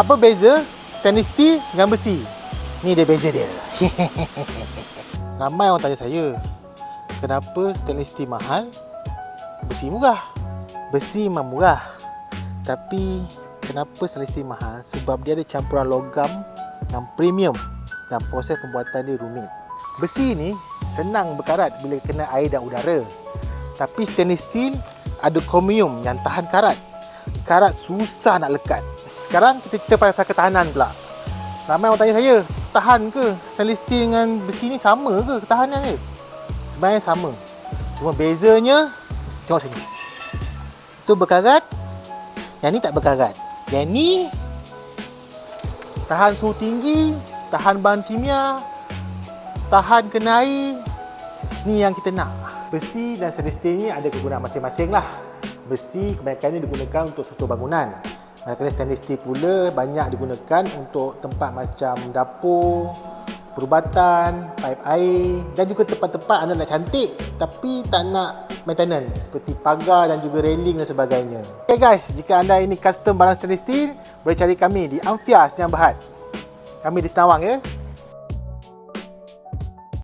Apa beza stainless steel dengan besi? Ni dia beza dia. Ramai orang tanya saya, kenapa stainless steel mahal, besi murah? Besi memang murah. Tapi kenapa stainless steel mahal? Sebab dia ada campuran logam yang premium dan proses pembuatan dia rumit. Besi ni senang berkarat bila kena air dan udara. Tapi stainless steel ada kromium yang tahan karat. Karat susah nak lekat. Sekarang kita cerita pasal ketahanan pula. Ramai orang tanya saya, tahan ke stainless steel dengan besi ni sama ke ketahanan dia? Sebenarnya sama. Cuma bezanya, tengok sini. Tu berkarat, yang ni tak berkarat. Yang ni tahan suhu tinggi, tahan bahan kimia, tahan kena air. Ni yang kita nak. Besi dan stainless steel ni ada kegunaan masing-masing lah. Besi kebanyakannya digunakan untuk struktur bangunan. Manakala stainless steel pula banyak digunakan untuk tempat macam dapur, perubatan, paip air dan juga tempat-tempat anda nak cantik tapi tak nak maintenance seperti pagar dan juga railing dan sebagainya. Okay guys, jika anda ini custom barang stainless steel, boleh cari kami di Amphia Senyang Berhad. Kami di Senawang ya.